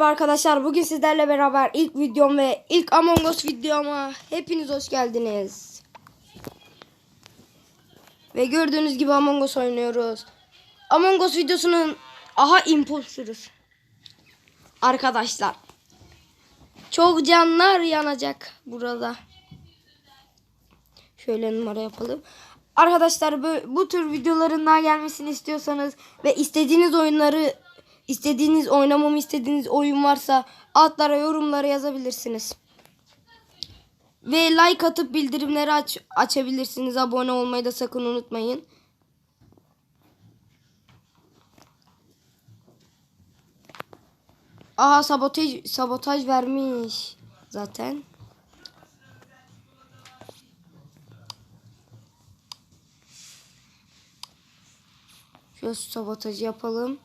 merhaba arkadaşlar. Bugün sizlerle beraber ilk videom ve ilk Among Us videoma hepiniz hoş geldiniz. Ve gördüğünüz gibi Among Us oynuyoruz. Among Us videosunun aha imposterız. Arkadaşlar. Çok canlar yanacak burada. Şöyle numara yapalım. Arkadaşlar bu, bu tür videoların daha gelmesini istiyorsanız ve istediğiniz oyunları istediğiniz oynamamı istediğiniz oyun varsa altlara yorumlara yazabilirsiniz. Ve like atıp bildirimleri aç, açabilirsiniz. Abone olmayı da sakın unutmayın. Aha sabotaj sabotaj vermiş zaten. Şöyle sabotajı yapalım.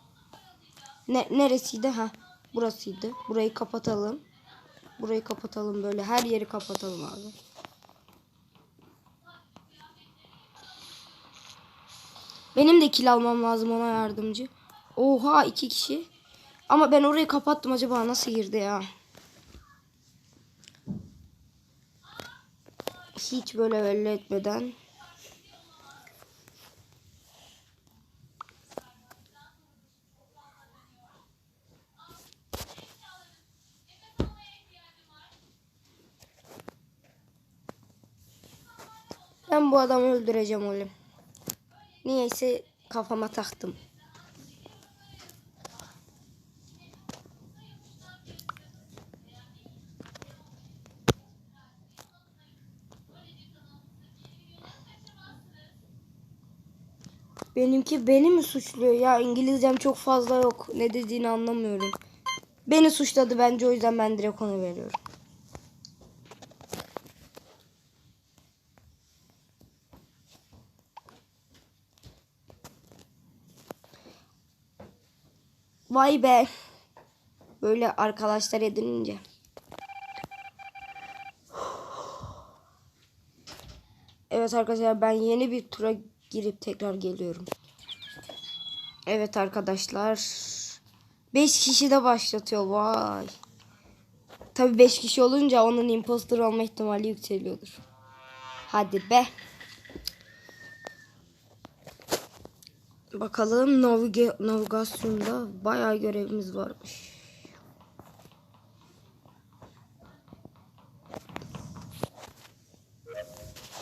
Ne, neresiydi? Ha, burasıydı. Burayı kapatalım. Burayı kapatalım böyle. Her yeri kapatalım abi. Benim de kil almam lazım ona yardımcı. Oha iki kişi. Ama ben orayı kapattım acaba nasıl girdi ya? Hiç böyle belli etmeden. Ben bu adamı öldüreceğim oğlum. Niyeyse kafama taktım. Benimki beni mi suçluyor ya? İngilizcem çok fazla yok. Ne dediğini anlamıyorum. Beni suçladı bence o yüzden ben direkt onu veriyorum. Vay be. Böyle arkadaşlar edinince. Evet arkadaşlar ben yeni bir tura girip tekrar geliyorum. Evet arkadaşlar. 5 kişi de başlatıyor vay. Tabi 5 kişi olunca onun imposter olma ihtimali yükseliyordur. Hadi be. Bakalım navige navigasyonda bayağı görevimiz varmış.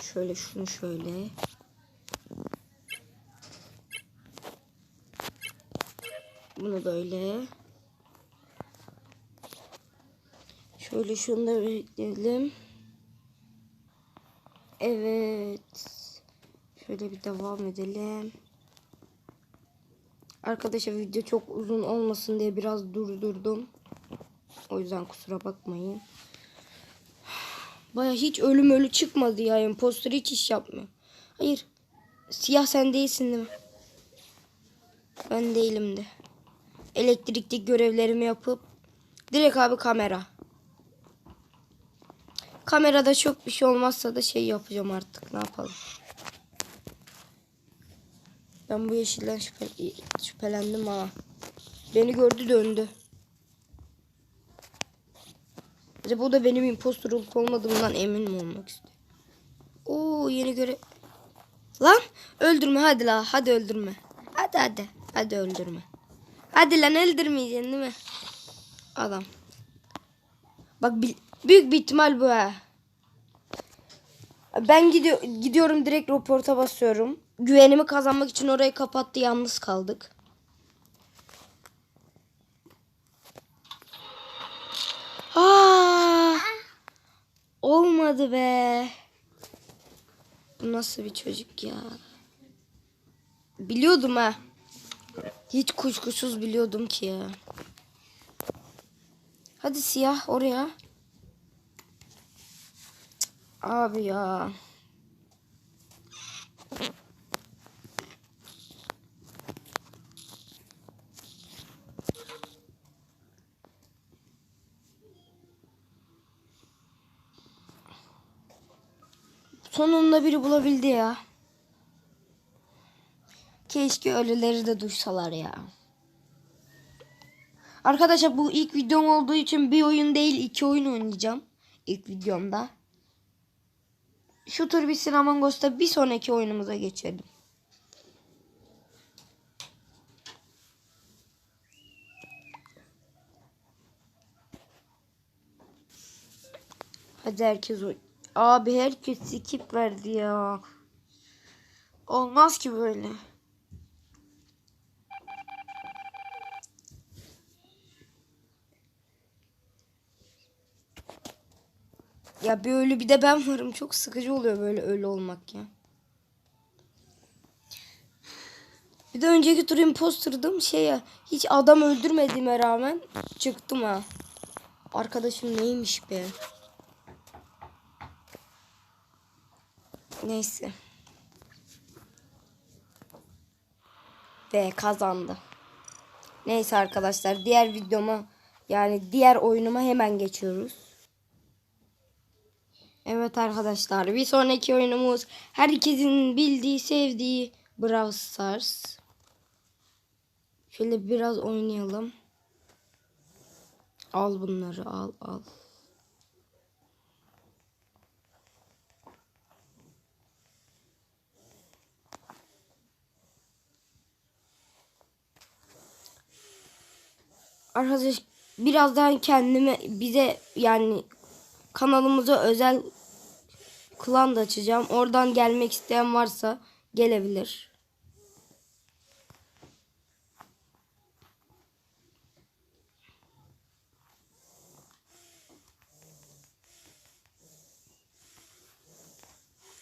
Şöyle şunu şöyle. Bunu böyle. Şöyle şunu da bekleyelim. Evet. Şöyle bir devam edelim. Arkadaşlar video çok uzun olmasın diye biraz durdurdum. O yüzden kusura bakmayın. Baya hiç ölüm ölü çıkmadı ya. Imposter hiç iş yapmıyor. Hayır. Siyah sen değilsin değil mi? Ben değilim de. Elektriklik görevlerimi yapıp direkt abi kamera. Kamerada çok bir şey olmazsa da şey yapacağım artık. Ne yapalım? Ben bu yeşilden şüphe, şüphelendim ha. Beni gördü döndü. Acaba o da benim impostor olup olmadığımdan emin mi olmak istiyor? Oo yeni göre... Lan öldürme hadi la hadi öldürme. Hadi hadi hadi öldürme. Hadi lan öldürmeyeceksin değil mi? Adam. Bak büyük bir ihtimal bu ha. Ben gidiyor gidiyorum direkt raporta basıyorum. Güvenimi kazanmak için orayı kapattı yalnız kaldık. Aa! Olmadı be. Bu nasıl bir çocuk ya? Biliyordum ha. Hiç kuşkusuz biliyordum ki ya. Hadi siyah oraya. Abi ya. Sonunda biri bulabildi ya. Keşke ölüleri de duysalar ya. Arkadaşlar bu ilk videom olduğu için bir oyun değil iki oyun oynayacağım. ilk videomda. Şu tur bitsin Among Us'ta bir sonraki oyunumuza geçelim. Hadi herkes oy. Abi herkes skip verdi ya. Olmaz ki böyle. Ya bir ölü bir de ben varım. Çok sıkıcı oluyor böyle ölü olmak ya. Bir de önceki tur imposterdım. Şey ya hiç adam öldürmediğime rağmen çıktım ha. Arkadaşım neymiş be. Neyse. Ve kazandı. Neyse arkadaşlar diğer videoma yani diğer oyunuma hemen geçiyoruz. Evet arkadaşlar bir sonraki oyunumuz herkesin bildiği sevdiği Brawl Stars. Şöyle biraz oynayalım. Al bunları al al. Arkadaş birazdan kendime bize yani kanalımıza özel klan da açacağım. Oradan gelmek isteyen varsa gelebilir.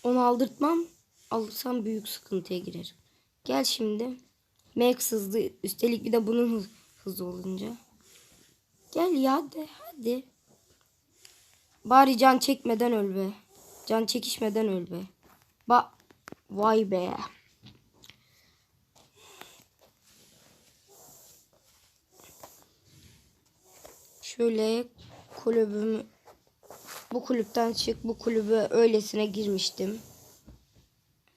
Onu aldırtmam. Alırsam büyük sıkıntıya girerim. Gel şimdi. Max hızlı. Üstelik bir de bunun hız, hızlı olunca. Gel ya hadi hadi. Bari can çekmeden öl be. Can çekişmeden öl be. Ba Vay be. Şöyle kulübümü bu kulüpten çık bu kulübe öylesine girmiştim.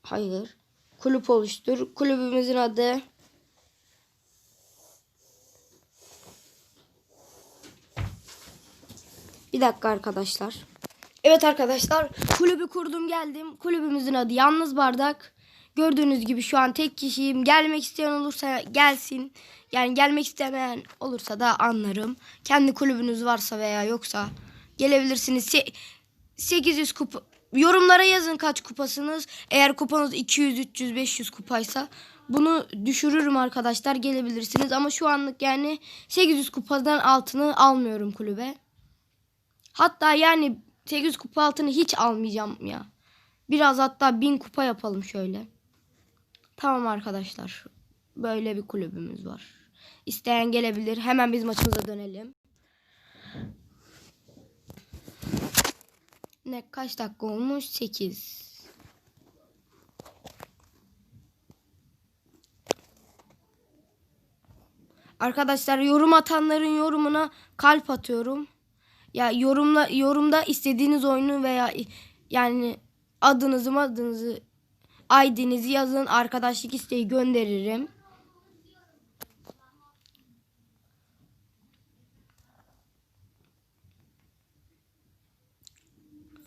Hayır. Kulüp oluştur. Kulübümüzün adı Bir dakika arkadaşlar. Evet arkadaşlar kulübü kurdum geldim. Kulübümüzün adı Yalnız Bardak. Gördüğünüz gibi şu an tek kişiyim. Gelmek isteyen olursa gelsin. Yani gelmek istemeyen olursa da anlarım. Kendi kulübünüz varsa veya yoksa gelebilirsiniz. Se 800 kupa yorumlara yazın kaç kupasınız. Eğer kupanız 200, 300, 500 kupaysa bunu düşürürüm arkadaşlar. Gelebilirsiniz ama şu anlık yani 800 kupadan altını almıyorum kulübe. Hatta yani 800 kupa altını hiç almayacağım ya. Biraz hatta 1000 kupa yapalım şöyle. Tamam arkadaşlar. Böyle bir kulübümüz var. İsteyen gelebilir. Hemen biz maçımıza dönelim. Ne kaç dakika olmuş? 8. Arkadaşlar yorum atanların yorumuna kalp atıyorum. Ya yorumla yorumda istediğiniz oyunu veya yani adınızı adınızı ID'nizi yazın arkadaşlık isteği gönderirim.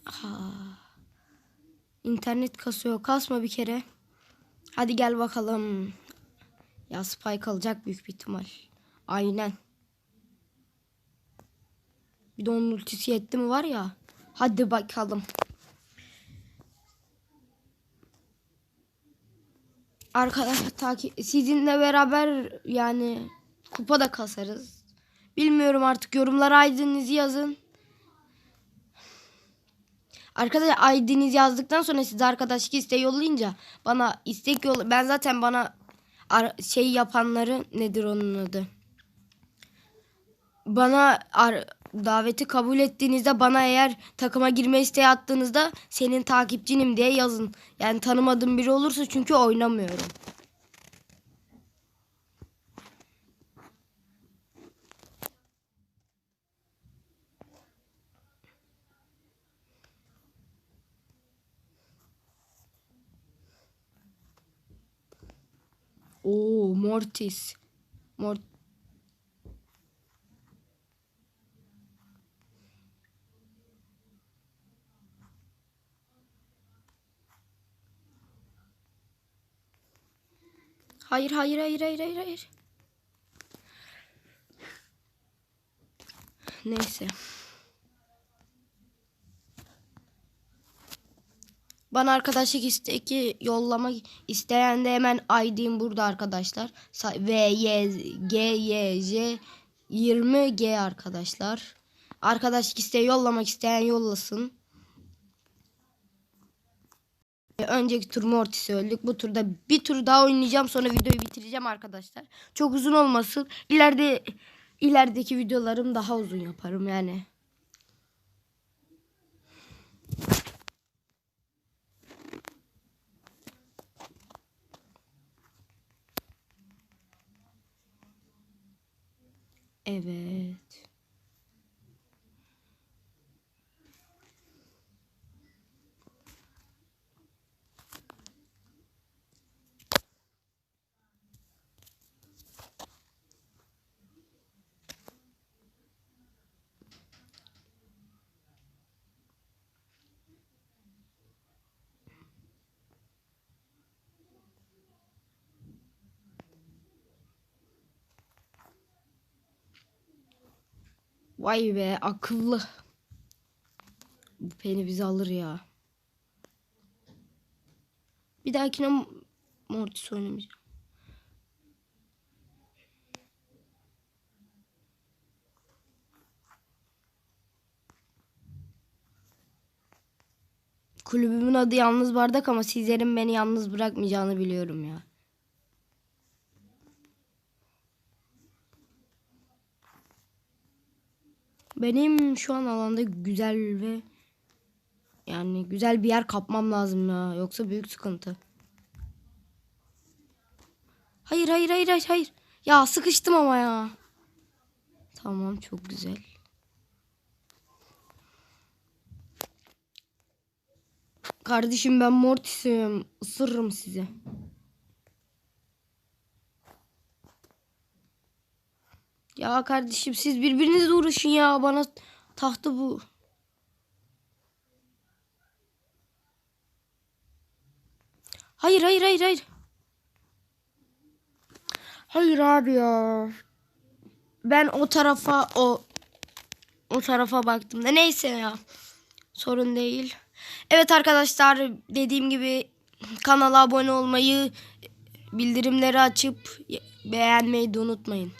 Ha. İnternet kasıyor. Kasma bir kere. Hadi gel bakalım. Ya spike alacak büyük bir ihtimal. Aynen. Bir de onun ultisi yetti mi var ya. Hadi bakalım. Arkadaşlar takip sizinle beraber yani kupa da kasarız. Bilmiyorum artık yorumlara ID'nizi yazın. Arkadaşlar ID'nizi yazdıktan sonra size arkadaşlık isteği yollayınca bana istek yol ben zaten bana şey yapanları nedir onun adı? Bana daveti kabul ettiğinizde bana eğer takıma girme isteği attığınızda senin takipçinim diye yazın. Yani tanımadığım biri olursa çünkü oynamıyorum. Oo Mortis. Mort Hayır hayır hayır hayır hayır hayır. Neyse. Bana arkadaşlık isteki yollamak isteyen de hemen ID'm burada arkadaşlar. V, Y, G, Y, J 20 G arkadaşlar. Arkadaşlık isteği yollamak isteyen yollasın. Önceki tur Mortis'i öldük. Bu turda bir tur daha oynayacağım. Sonra videoyu bitireceğim arkadaşlar. Çok uzun olmasın. İleride ilerideki videolarım daha uzun yaparım yani. Evet. Vay be akıllı. Bu peni bizi alır ya. Bir dahakine Mortis oynamayacağım. Kulübümün adı Yalnız Bardak ama sizlerin beni yalnız bırakmayacağını biliyorum ya. Benim şu an alanda güzel ve yani güzel bir yer kapmam lazım ya. Yoksa büyük sıkıntı. Hayır hayır hayır hayır. Ya sıkıştım ama ya. Tamam çok güzel. Kardeşim ben Mortis'im. Isırırım sizi. Ya kardeşim siz birbirinizle uğraşın ya. Bana tahtı bu. Hayır hayır hayır hayır. Hayır abi ya. Ben o tarafa o o tarafa baktım da neyse ya. Sorun değil. Evet arkadaşlar dediğim gibi kanala abone olmayı bildirimleri açıp beğenmeyi de unutmayın.